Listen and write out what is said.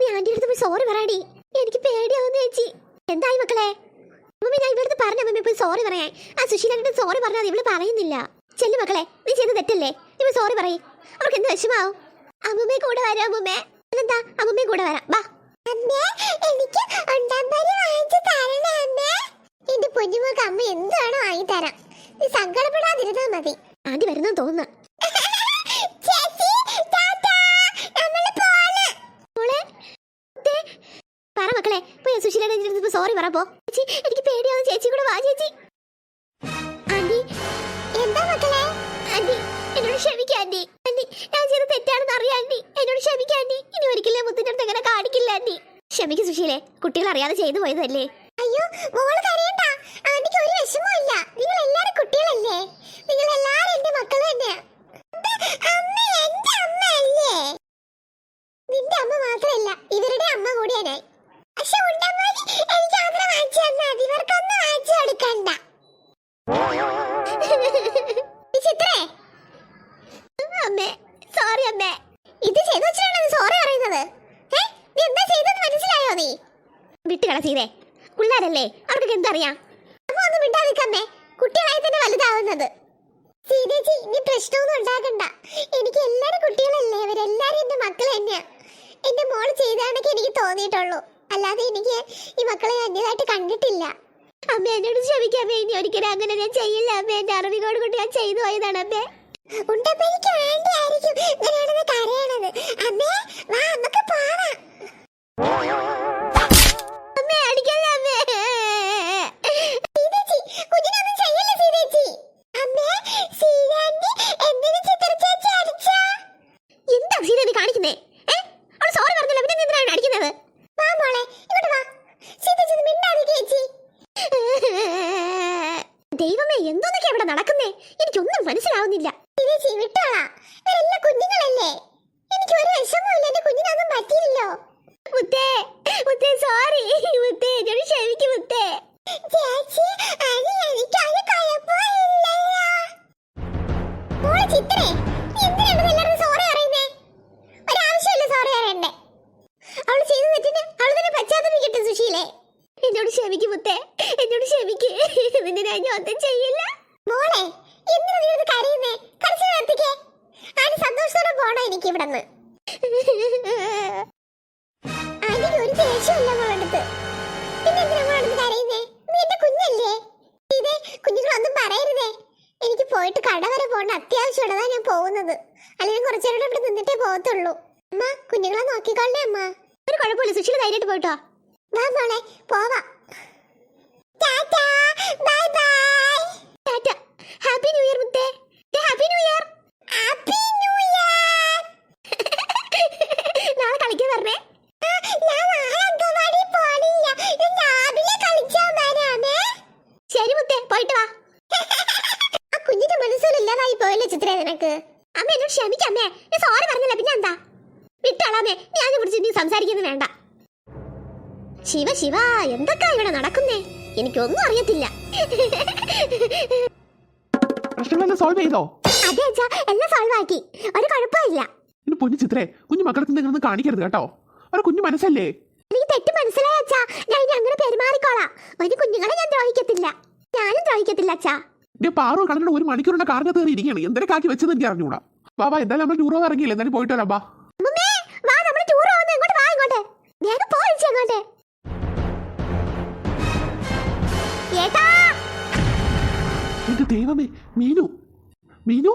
നീ ആന്റിയുടെ അടുത്ത് പോയി സോറി പറയടി. എനിക്ക് പേടിയാവുന്ന ചേച്ചി. എന്തായി മക്കളെ? അമ്മ ഞാൻ ഇവിടുത്തെ പറഞ്ഞ അമ്മ പോയി സോറി പറയാൻ. ആ സുശീലന്റെ സോറി പറഞ്ഞാൽ ഇവൾ പറയുന്നില്ല. ചെല്ലു മക്കളെ നീ ചെയ്ത് തെറ്റല്ലേ? നീ പോയി സോറി പറയും. അവർക്ക് എന്ത് വിഷമാവും? അമ്മമ്മേ കൂടെ വരാം അമ്മമ്മേ. എന്താ അമ്മമ്മേ കൂടെ വരാം. വാ. അമ്മേ എനിക്ക് ഉണ്ടാമ്പാരി വാങ്ങിച്ചു തരണേ അമ്മേ. എന്റെ പൊന്നുമോക്ക് അമ്മ എന്താണോ വാങ്ങി തരാം നീ സങ്കടപ്പെടാതിരുന്നാ മതി. ആന്റി വരുന്ന തോന്നുന്നു മോളെ, ദേ, പറ മക്കളെ പോയി സുശീലയുടെ സോറി പറ പോ. ചേച്ചി എനിക്ക് പേടിയാവുന്ന. ചേച്ചി കൂടെ വാ ചേച്ചി. ആന്റി എന്താ മക്കളെ? ആന്റി എന്നോട് ക്ഷമിക്ക ആന്റി. ആന്റി ഞാൻ ചെയ്ത തെറ്റാണെന്ന് അറിയാം ആന്റി. എന്നോട് ക്ഷമിക്ക ആന്റി. ഇനി ഒരിക്കലും മുത്തിന്റെ അടുത്ത് അങ്ങനെ കാണിക്കില്ല ആന്റി. ക്ഷമിക്ക് സുശീലെ കുട്ടികൾ അറിയാതെ ചെയ്തു പോയതല്ലേ? അയ്യോ മോൾ കരയണ്ട. ആന്റിക്ക് ഒരു വിഷമമില്ല നിങ്ങൾ എല്ലാരും കുട്ടികളല്ലേ? നിങ്ങൾ എല്ലാരും എന്റെ മക്കൾ തന്നെയാ. സോറി ഇത് ചെയ്തു വെച്ചിട്ടാണ് സോറി പറയുന്നത്. ഏ? നീ എന്താ ചെയ്തെന്ന് മനസ്സിലായോ നീ? വിട്ടുകള ചെയ്തേ. പിള്ളേരല്ലേ അവർക്കൊക്കെ എന്തറിയാം? അമ്മ ഒന്നും മിണ്ടാതിക്കമ്മേ കുട്ടികളായി തന്നെ വലുതാവുന്നത്. സീതേച്ചി ഇനി പ്രശ്നമൊന്നും ഉണ്ടാക്കണ്ട. എനിക്ക് എല്ലാരും കുട്ടികളല്ലേ അവരെല്ലാരും എന്റെ മക്കൾ തന്നെയാ. എന്റെ മോൾ ചെയ്താണെങ്കിൽ എനിക്ക് തോന്നിയിട്ടുള്ളൂ. അല്ലാതെ എനിക്ക് ഈ മക്കളെ അന്യതായിട്ട് കണ്ടിട്ടില്ല. അമ്മ എന്നോട് ക്ഷമിക്കാമേ ഇനി ഒരിക്കലും അങ്ങനെ ഞാൻ ചെയ്യില്ല. അമ്മ എന്റെ അറിവിനോട് കൊണ്ട് ഞാൻ ചെയ്തു പോയതാണ് അമ്മേ. ഉണ്ടപ്പനിക്ക് വേണ്ടിയായിരിക്കും ഇങ്ങനെയാണെന്ന് കരയണത്. അമ്മേ അവിടെ നടക്കുന്നേ എനിക്കൊന്നും മനസ്സിലാവുന്നില്ല. കുഞ്ഞുങ്ങളല്ലേ? എനിക്ക് ഒരു വിഷമവും എന്റെ കുഞ്ഞിനൊന്നും പറ്റിയില്ലല്ലോ. മുത്തേ മുത്തേ സോറി മുത്തേ എന്നോട് ക്ഷമിക്കും മുത്തേ. ചിത്രേ സോറി സോറി തന്നെ പശ്ചാത്തപിക്കട്ടെ സുശീലേ. എന്നോട് ക്ഷമിക്കും മുത്തേ. നിന്നെ ഞാൻ ഒന്നും ചെയ്യില്ല. മോളെ എന്തിനാ നീ ഇത് കരയുന്നേ? കരച്ചു നിർത്തിക്കേ ആദ്യം സന്തോഷത്തോടെ പോണോ എനിക്ക് ഇവിടെ നിന്ന് ആന്റിക്ക് ഒരു ദേഷ്യമില്ല മോളടുത്ത് പിന്നെ എന്തിനാ മോളടുത്ത് കരയുന്നേ? നീ എന്റെ കുഞ്ഞല്ലേ? ഇതേ കുഞ്ഞുങ്ങളൊന്നും പറയരുതേ. എനിക്ക് പോയിട്ട് കട വരെ പോകേണ്ട അത്യാവശ്യമുള്ളതാ ഞാൻ പോകുന്നത്. അല്ലെങ്കിൽ കുറച്ചേരം ഇവിടെ നിന്നിട്ടേ പോകത്തുള്ളൂ. അമ്മ കുഞ്ഞുങ്ങളെ നോക്കിക്കൊള്ളേ അമ്മ. ഒരു കുഴപ്പമില്ല സുശീല ധൈര്യമായിട്ട് പോയിട്ടോ. വാ മോളെ പോവാം. പോയിട്ട് വാ. ആ കുഞ്ഞിന്റെ മനസ്സിലില്ലാതായി പോയല്ലോ ചിത്രേ നിനക്ക്? അമ്മ എന്നോട് ക്ഷമിക്കമ്മേ ഞാൻ സോറി പറഞ്ഞില്ല. പിന്നെ എന്താ? വിട്ടാളാമേ. ഞാൻ കുറിച്ച് നീ സംസാരിക്കുന്നത് വേണ്ട. ശിവ ശിവ എന്തൊക്കെ ഇവിടെ നടക്കുന്നേ? എനിക്കൊന്നും അറിയത്തില്ല. പ്രശ്നങ്ങളെല്ലാം സോൾവ് ചെയ്തോ? അതെ അച്ഛാ എല്ലാം സോൾവ് ആക്കി. ഒരു കുഴപ്പമില്ല. ഇനി പൊന്നു ചിത്രേ കുഞ്ഞു മക്കളെ നിങ്ങളൊന്നും കാണിക്കരുത് കേട്ടോ. ഒരു കുഞ്ഞു മനസ്സല്ലേ? എനിക്ക് തെറ്റ് മനസ്സിലായി അച്ഛാ. ഞാൻ ഇനി അങ്ങനെ പെരുമാറിക്കോളാം. ഒരു കുഞ്ഞുങ്ങളെ ഞാൻ ദ്രോഹിക്കത്തില്ല. ഞാനും ദ്രോഹിക്കത്തില്ല അച്ഛാ. എന്റെ പാറു കടലിൽ ഒരു മണിക്കൂറിന്റെ കാറിന് കയറി ഇരിക്കുകയാണ്. എന്തൊക്കെ ആക്കി വെച്ചത് എനിക്ക് അറിഞ്ഞൂടാ. ബാബാ എന്തായാലും നമ്മൾ ടൂറോ ഇറങ്ങിയില്ല എന്തായാലും പോയിട്ട് വരാം എന്റെ ദൈവമേ മീനു. മീനു?